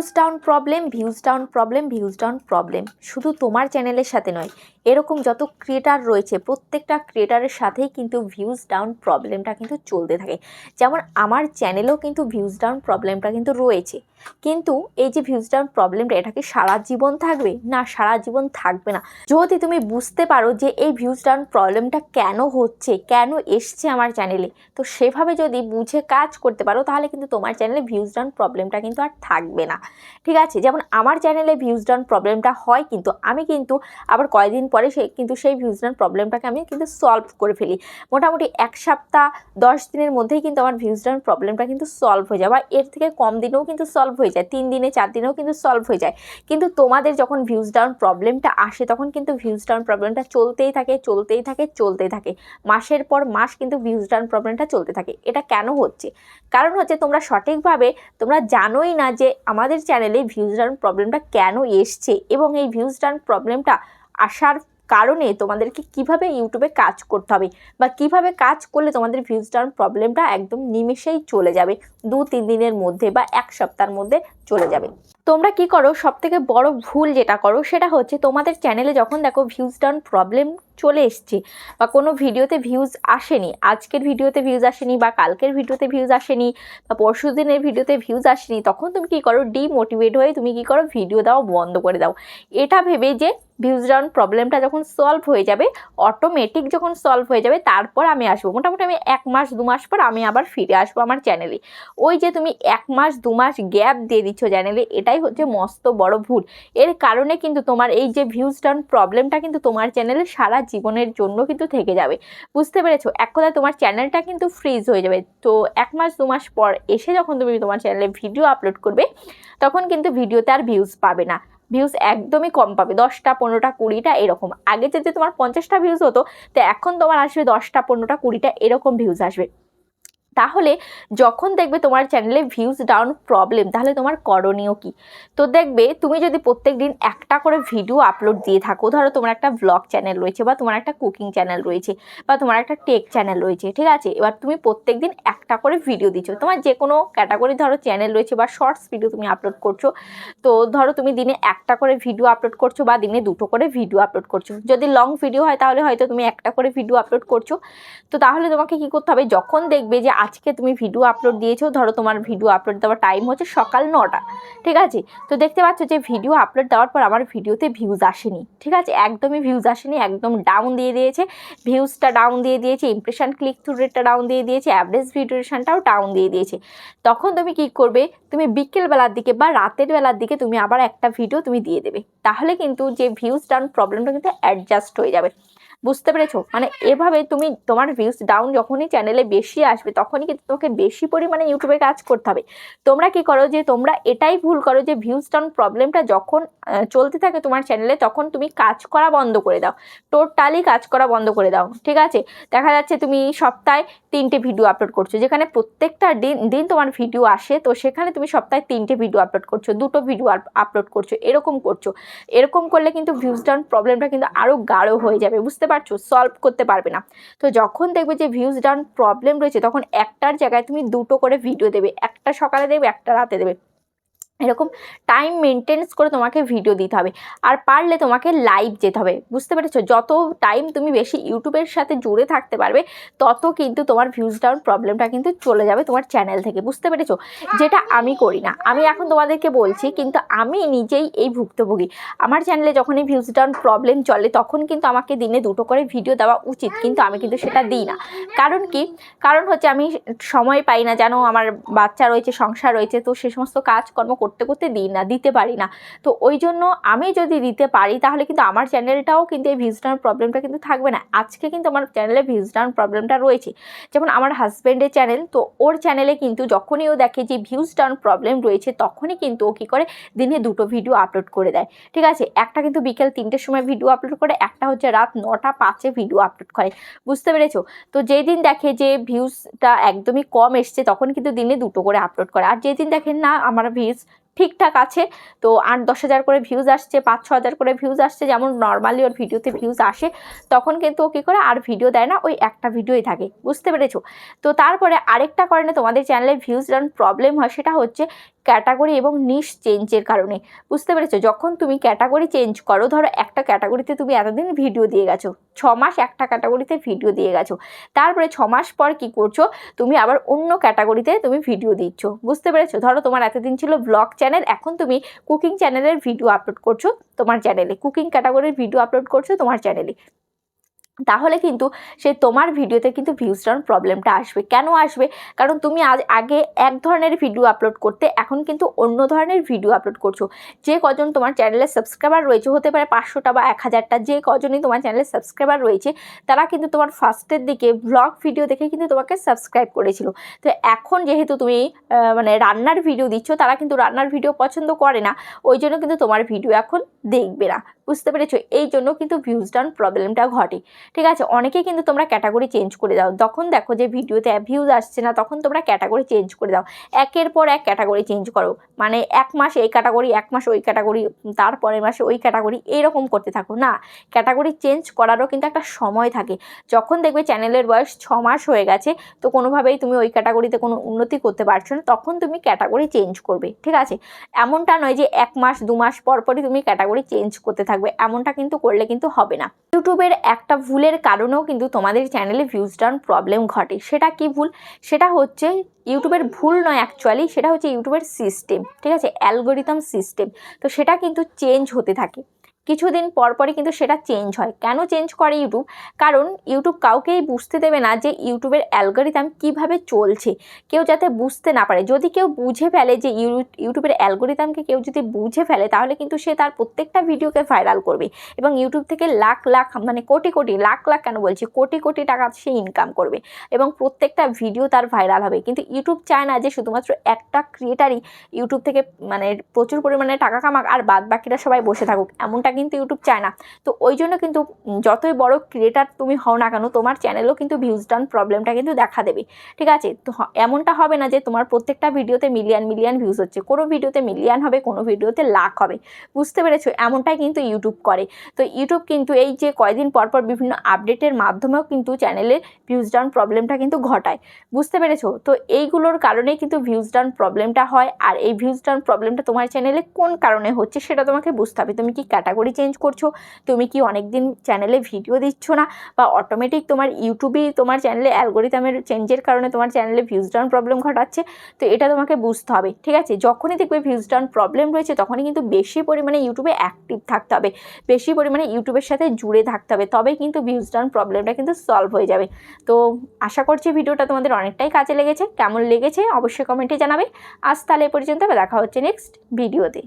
Views down problem views down problem views down problem শুধু তোমার চ্যানেলের সাথে নয়, এরকম যত ক্রিয়েটার রয়েছে, প্রত্যেকটা ক্রিয়েটারের সাথেই কিন্তু ভিউজ ডাউন প্রবলেমটা কিন্তু চলতে থাকে। যেমন আমার চ্যানেলেও কিন্তু ভিউজ ডাউন প্রবলেমটা কিন্তু রয়েছে। কিন্তু এই যে ভিউজ ডাউন প্রবলেমটা এটা কি সারা জীবন থাকবে? না, সারা জীবন থাকবে না। যদি তুমি বুঝতে পারো যে এই ভিউজ ডাউন প্রবলেমটা কেন হচ্ছে, কেন এসছে আমার চ্যানেলে তো সেভাবে যদি বুঝে কাজ করতে পারো, তাহলে কিন্তু তোমার চ্যানেলে ভিউজ ডাউন প্রবলেমটা কিন্তু আর থাকবে না। ঠিক আছে? যেমন আমার চ্যানেলে ভিউজ ডাউন প্রবলেমটা হয় কিন্তু আমি কিন্তু আবার কয়েকদিন পরে সে কিন্তু সেই ভিউজ ডাউন প্রবলেমটাকে আমি কিন্তু সলভ করে ফেলি। মোটামুটি এক সপ্তাহ, দশ দিনের মধ্যেই কিন্তু আমার ভিউজ ডাউন প্রবলেমটা কিন্তু সলভ হয়ে যায় বা এর থেকে কম দিনেও কিন্তু সলভ হয়ে যায়। তিন দিনে, চার দিনেও কিন্তু সলভ হয়ে যায়। কিন্তু তোমাদের যখন ভিউজ ডাউন প্রবলেমটা আসে, তখন কিন্তু ভিউজ ডাউন প্রবলেমটা চলতেই থাকে চলতেই থাকে চলতেই থাকে। মাসের পর মাস কিন্তু ভিউজ ডাউন প্রবলেমটা চলতে থাকে। এটা কেন হচ্ছে? কারণ হচ্ছে তোমরা সঠিকভাবে, তোমরা জানোই না যে আমাদের চ্যানেলে ভিউজ ডাউন প্রবলেমটা কেন এসছে এবং এই ভিউজ ডাউন প্রবলেমটা আসার কারণে তোমাদেরকে কীভাবে ইউটিউবে কাজ করতে হবে বা কীভাবে কাজ করলে তোমাদের ভিউজ ডাউন প্রবলেমটা একদম নিমেষেই চলে যাবে। দু তিন দিনের মধ্যে বা এক সপ্তাহের মধ্যে চলে যাবে। তোমরা কি করো? সব থেকে বড় ভুল যেটা করো সেটা হচ্ছে তোমাদের চ্যানেলে যখন দেখো ভিউজ ডাউন প্রবলেম চলে এসছে বা কোনো ভিডিওতে ভিউজ আসেনি, আজকের ভিডিওতে ভিউজ আসেনি বা কালকের ভিডিওতে ভিউজ আসেনি বা পরশু দিনের ভিডিওতে ভিউজ আসেনি, তখন তুমি কি করো? ডিমোটিভেট হয়ে তুমি কি করো? ভিডিও দেওয়া বন্ধ করে দাও। এটা ভেবে যে ভিউজ ডাউন প্রবলেমটা যখন সলভ হয়ে যাবে অটোমেটিক যখন সলভ হয়ে যাবে, তারপর আমি আসব। মোটামুটি আমি এক মাস, দু মাস পর আমি আবার ফিরে আসব আমার চ্যানেলে ওই যে তুমি এক মাস, দু মাস গ্যাপ দিয়ে দিচ্ছ চ্যানেলে এটাই হচ্ছে মস্ত বড় ভুল। এর কারণে কিন্তু তোমার এই যে ভিউজ ডাউন প্রবলেমটা কিন্তু তোমার চ্যানেলে সারা জীবনের জন্য কিন্তু থেকে যাবে। বুঝতে পেরেছ? এক কথায় তোমার চ্যানেলটা কিন্তু ফ্রিজ হয়ে যাবে। তো এক মাস, দু মাস পর এসে যখন তুমি তোমার চ্যানেলে ভিডিও আপলোড করবে, তখন কিন্তু ভিডিওতে আর ভিউজ পাবে না। ভিউজ একদমই কম পাবে। দশটা, পনেরোটা, কুড়িটা এরকম। আগে যদি তোমার পঞ্চাশটা ভিউজ হতো, তো এখন তোমার আসবে দশটা, পনেরোটা, কুড়িটা এরকম ভিউজ আসবে। তাহলে যখন দেখবে তোমার চ্যানেলে ভিউজ ডাউন প্রবলেম তাহলে তোমার করণীয় কি? তো দেখবে তুমি যদি প্রত্যেক দিন একটা করে ভিডিও আপলোড দিয়ে থাকো, ধরো তোমার একটা ব্লগ চ্যানেল রয়েছে বা তোমার একটা কুকিং চ্যানেল রয়েছে বা তোমার একটা টেক চ্যানেল রয়েছে, ঠিক আছে? এবার তুমি প্রত্যেক দিন একটা করে ভিডিও দিচ্ছ তোমার যে কোনো ক্যাটাগরি ধরো চ্যানেল রয়েছে বা শর্টস ভিডিও তুমি আপলোড করছ, তো ধরো তুমি দিনে একটা করে ভিডিও আপলোড করছ বা দিনে দুটো করে ভিডিও আপলোড করছ। যদি লং ভিডিও হয়, তাহলে হয়তো তুমি একটা করে ভিডিও আপলোড করছ। তো তাহলে তোমাকে কি করতে হবে? যখন দেখবে যে আজকে তুমি ভিডিও আপলোড দিয়েছ, ধরো তোমার ভিডিও আপলোড দেওয়ার টাইম হচ্ছে সকাল নটা, ঠিক আছে? তো দেখতে পাচ্ছ যে ভিডিও আপলোড দেওয়ার পর আমার ভিডিওতে ভিউজ আসেনি, ঠিক আছে? একদমই ভিউজ আসেনি, একদম ডাউন দিয়ে দিয়েছে। ভিউজটা ডাউন দিয়ে দিয়েছে ইমপ্রেশন ক্লিক থ্রু রেটটা ডাউন দিয়ে দিয়েছে অ্যাভারেজ ভিডিওশনটাও ডাউন দিয়ে দিয়েছে। তখন তুমি কি করবে? তুমি বিকেলবেলার দিকে বা রাতের বেলার দিকে তুমি আবার একটা ভিডিও তুমি দিয়ে দেবে। তাহলে কিন্তু যে ভিউজ ডাউন প্রবলেমটা কিন্তু অ্যাডজাস্ট হয়ে যাবে। বুঝতে পেরেছ? মানে এভাবে তুমি তোমার ভিউস ডাউন যখনই চ্যানেলে বেশি আসবে, তখনই কিন্তু তোমাকে বেশি পরিমাণে ইউটিউবে কাজ করতে হবে। তোমরা কি করো যে, তোমরা এটাই ভুল করো যে ভিউস ডাউন প্রবলেমটা যখন চলতে থাকে তোমার চ্যানেলে তখন তুমি কাজ করা বন্ধ করে দাও। টোটালি কাজ করা বন্ধ করে দাও, ঠিক আছে? দেখা যাচ্ছে তুমি সপ্তাহে তিনটে ভিডিও আপলোড করছ, যেখানে প্রত্যেকটা দিন দিন তোমার ভিডিও আসে, তো সেখানে তুমি সপ্তাহে তিনটে ভিডিও আপলোড করছ, দুটো ভিডিও আপলোড করছ, এরকম করছ। এরকম করলে কিন্তু ভিউজ ডাউন প্রবলেমটা কিন্তু আরও গাঢ় হয়ে যাবে, বুঝতে পারছ সলভ করতে পারবে না। তো যখন দেখবে যে ভিউজ ডান প্রবলেম রয়েছে, তখন একটার জায়গায় তুমি দুটো করে ভিডিও দেবে। একটা সকালে দেবে, একটা রাতে দেবে। এরকম টাইম মেনটেন্স করে তোমাকে ভিডিও দিতে হবে। আর পারলে তোমাকে লাইভ যেতে হবে। বুঝতে পেরেছ? যত টাইম তুমি বেশি ইউটিউবের সাথে জুড়ে থাকতে পারবে, তত কিন্তু তোমার ভিউজ ডাউন প্রবলেমটা কিন্তু চলে যাবে তোমার চ্যানেল থেকে। বুঝতে পেরেছ? যেটা আমি করি না। আমি এখন তোমাদেরকে বলছি, কিন্তু আমি নিজেই এই ভুক্তভোগী। আমার চ্যানেলে যখন এই ভিউজ ডাউন প্রবলেম চলে, তখন কিন্তু আমাকে দিনে দুটো করে ভিডিও দেওয়া উচিত, কিন্তু আমি কিন্তু সেটা দিই না। কারণ কি? কারণ হচ্ছে আমি সময় পাই না জানো আমার বাচ্চা রয়েছে, সংসার রয়েছে, তো সে সমস্ত কাজকর্ম করতে করতে করতে দিই না, দিতে পারি না। তো ওই জন্য আমি যদি দিতে পারি, তাহলে কিন্তু আমার চ্যানেলটাও কিন্তু এই ডাউন প্রবলেমটা কিন্তু থাকবে না। আজকে কিন্তু আমার চ্যানেলে ডাউন প্রবলেমটা রয়েছে। যেমন আমার হাজব্যান্ডের চ্যানেল তো ওর চ্যানেলে কিন্তু যখনই ও দেখে যে ভিউজ ডাউন প্রবলেম রয়েছে, তখনই কিন্তু ও কী করে? দিনে দুটো ভিডিও আপলোড করে দেয়। ঠিক আছে? একটা কিন্তু বিকেল তিনটের সময় ভিডিও আপলোড করে, একটা হচ্ছে রাত নটা পাঁচে ভিডিও আপলোড করে। বুঝতে পেরেছ? তো যেই দিন দেখে যে ভিউজটা একদমই কম এসছে, তখন কিন্তু দিনে দুটো করে আপলোড করে। আর যেদিন দেখেন না, আমার ভিউজ ঠিকঠাক আছে। তো আট দশ হাজার করে ভিউজ আসছে, পাঁচ ছ হাজার করে ভিউজ আসছে, যেমন নর্মালি ওর ভিডিওতে ভিউজ আসে, তখন কিন্তু ও কী করে আর ভিডিও দেয় না, ওই একটা ভিডিওই থাকে, বুঝতে পেরেছ? তো তারপরে আরেকটা কারণে তোমাদের চ্যানেলে ভিউজ রান প্রবলেম হয়, সেটা হচ্ছে ক্যাটাগরি এবং নিশ চেঞ্জের কারণে। বুঝতে পেরেছ? যখন তুমি ক্যাটাগরি চেঞ্জ করো, ধরো একটা ক্যাটাগরিতে তুমি এতদিন ভিডিও দিয়ে গেছো, ছ মাস একটা ক্যাটাগরিতে ভিডিও দিয়ে গেছো, তারপরে ছ মাস পর কি করছ? তুমি আবার অন্য ক্যাটাগরিতে তুমি ভিডিও দিচ্ছ। বুঝতে পেরেছ? ধরো তোমার এতদিন ছিল ব্লগ চ্যানেল এখন তুমি কুকিং চ্যানেলের ভিডিও আপলোড করছ তোমার চ্যানেলে কুকিং ক্যাটাগরির ভিডিও আপলোড করছ তোমার চ্যানেলে তাহলে কিন্তু সেই তোমার ভিডিওতে কিন্তু ভিউজ ডাউন প্রবলেমটা আসবে। কেন আসবে? কারণ তুমি আজ আগে এক ধরনের ভিডিও আপলোড করতে, এখন কিন্তু অন্য ধরনের ভিডিও আপলোড করছ। যে কজন তোমার চ্যানেলে সাবস্ক্রাইবার রয়েছে, হতে পারে পাঁচশোটা বা এক হাজারটা, যে কজনই তোমার চ্যানেলে সাবস্ক্রাইবার রয়েছে, তারা কিন্তু তোমার ফার্স্টের দিকে ব্লগ ভিডিও দেখে কিন্তু তোমাকে সাবস্ক্রাইব করেছিল। তো এখন যেহেতু তুমি মানে রান্নার ভিডিও দিচ্ছ, তারা কিন্তু রান্নার ভিডিও পছন্দ করে না, ওই জন্য কিন্তু তোমার ভিডিও এখন দেখবে না। বুঝতে পেরেছ? এই জন্য কিন্তু ভিউজ ডাউন প্রবলেমটা ঘটে। ঠিক আছে? অনেকেই কিন্তু তোমরা ক্যাটাগরি চেঞ্জ করে দাও। তখন দেখো যে ভিডিওতে ভিউজ আসছে না, তখন তোমরা ক্যাটাগরি চেঞ্জ করে দাও। একের পর এক ক্যাটাগরি চেঞ্জ করো। মানে এক মাস এই ক্যাটাগরি এক মাস ওই ক্যাটাগরি তারপরের মাসে ওই ক্যাটাগরি এইরকম করতে থাকো। না ক্যাটাগরি চেঞ্জ করারও কিন্তু একটা সময় থাকে। যখন দেখবে চ্যানেলের বয়স ছ মাস হয়ে গেছে, তো কোনোভাবেই তুমি ওই ক্যাটাগরিতে কোনো উন্নতি করতে পারছ না। তখন তুমি ক্যাটাগরি চেঞ্জ করবে। ঠিক আছে? এমনটা নয় যে এক মাস, দু মাস পর পরই তুমি ক্যাটাগরি চেঞ্জ করতে থাকবে। এমনটা কিন্তু করলে কিন্তু হবে না। ইউটিউবের একটা ভুলের কারণেও কিন্তু তোমাদের চ্যানেলে ভিউজ ডাউন প্রবলেম ঘটে। সেটা কি ভুল? সেটা হচ্ছে ইউটিউবের ভুল নয় অ্যাকচুয়ালি সেটা হচ্ছে ইউটিউবের সিস্টেম ঠিক আছে? অ্যালগোরিদম সিস্টেম তো সেটা কিন্তু চেঞ্জ হতে থাকে। কিছুদিন পর পরই কিন্তু সেটা চেঞ্জ হয়। কেন চেঞ্জ করে ইউটিউব কারণ ইউটিউব কাউকেই বুঝতে দেবে না যে ইউটিউবের অ্যালগোরিদম কীভাবে চলছে। কেউ যাতে বুঝতে না পারে। যদি কেউ বুঝে ফেলে যে ইউ- ইউটিউবের অ্যালগোরিদমকে কেউ যদি বুঝে ফেলে, তাহলে কিন্তু সে তার প্রত্যেকটা ভিডিওকে ভাইরাল করবে। এবং ইউটিউব থেকে লাখ লাখ মানে কোটি কোটি, লাখ লাখ কেন বলছি? কোটি কোটি টাকা সে ইনকাম করবে। এবং প্রত্যেকটা ভিডিও তার ভাইরাল হবে। কিন্তু ইউটিউব চায় না যে শুধুমাত্র একটা ক্রিয়েটারই ইউটিউব থেকে মানে প্রচুর পরিমাণে টাকা কামাক আর বাদ বাকিরা সবাই বসে থাকুক। এমনটা কিন্তু ইউটিউব চায় না। তো ওই জন্য কিন্তু যতই বড় ক্রিয়েটার তুমি হও না কেন, তোমার চ্যানেলেও কিন্তু ভিউজ ডাউন প্রবলেমটা কিন্তু দেখা দেবে। ঠিক আছে? তো এমনটা হবে না যে তোমার প্রত্যেকটা ভিডিওতে মিলিয়ন মিলিয়ন ভিউজ হচ্ছে। কোনো ভিডিওতে মিলিয়ন হবে, কোনো ভিডিওতে লাখ হবে। বুঝতে পেরেছ? এমনটাই কিন্তু ইউটিউব করে। তো ইউটিউব কিন্তু এই যে কয়দিন পর পর বিভিন্ন আপডেটের মাধ্যমেও কিন্তু চ্যানেলের ভিউজ ডাউন প্রবলেমটা কিন্তু ঘটায়। বুঝতে পেরেছ? তো এইগুলোর কারণেই কিন্তু ভিউজ ডাউন প্রবলেমটা হয়। আর এই ভিউজ ডাউন প্রবলেমটা তোমার চ্যানেলে কোন কারণে হচ্ছে সেটা তোমাকে বুঝতে হবে। তুমি কি ক্যাটাগরি চেঞ্জ করছ, তুমি কি অনেক দিন চ্যানেলে ভিডিও দিচ্ছ না, বা অটোমেটিক তোমার ইউটিউবেই তোমার চ্যানেলে অ্যালগোরিদমের চেঞ্জের কারণে তোমার চ্যানেলে ভিউজ ডাউন প্রবলেম ঘটাচ্ছে, তো এটা তোমাকে বুঝতে হবে, ঠিক আছে? যখনই দেখবে ভিউজ ডাউন প্রবলেম রয়েছে, তখনই কিন্তু বেশি পরিমাণে ইউটিউবে অ্যাক্টিভ থাকতে হবে, বেশি পরিমাণে ইউটিউবের সাথে জুড়ে থাকতে হবে, তবেই কিন্তু ভিউজ ডাউন প্রবলেমটা কিন্তু সলভ হয়ে যাবে। তো আশা করছি ভিডিওটা তোমাদের অনেকটাই কাজে লেগেছে, কেমন লেগেছে অবশ্যই কমেন্টে জানাবে। আজ তাহলে এ পর্যন্ত দেখা হচ্ছে নেক্সট ভিডিওতে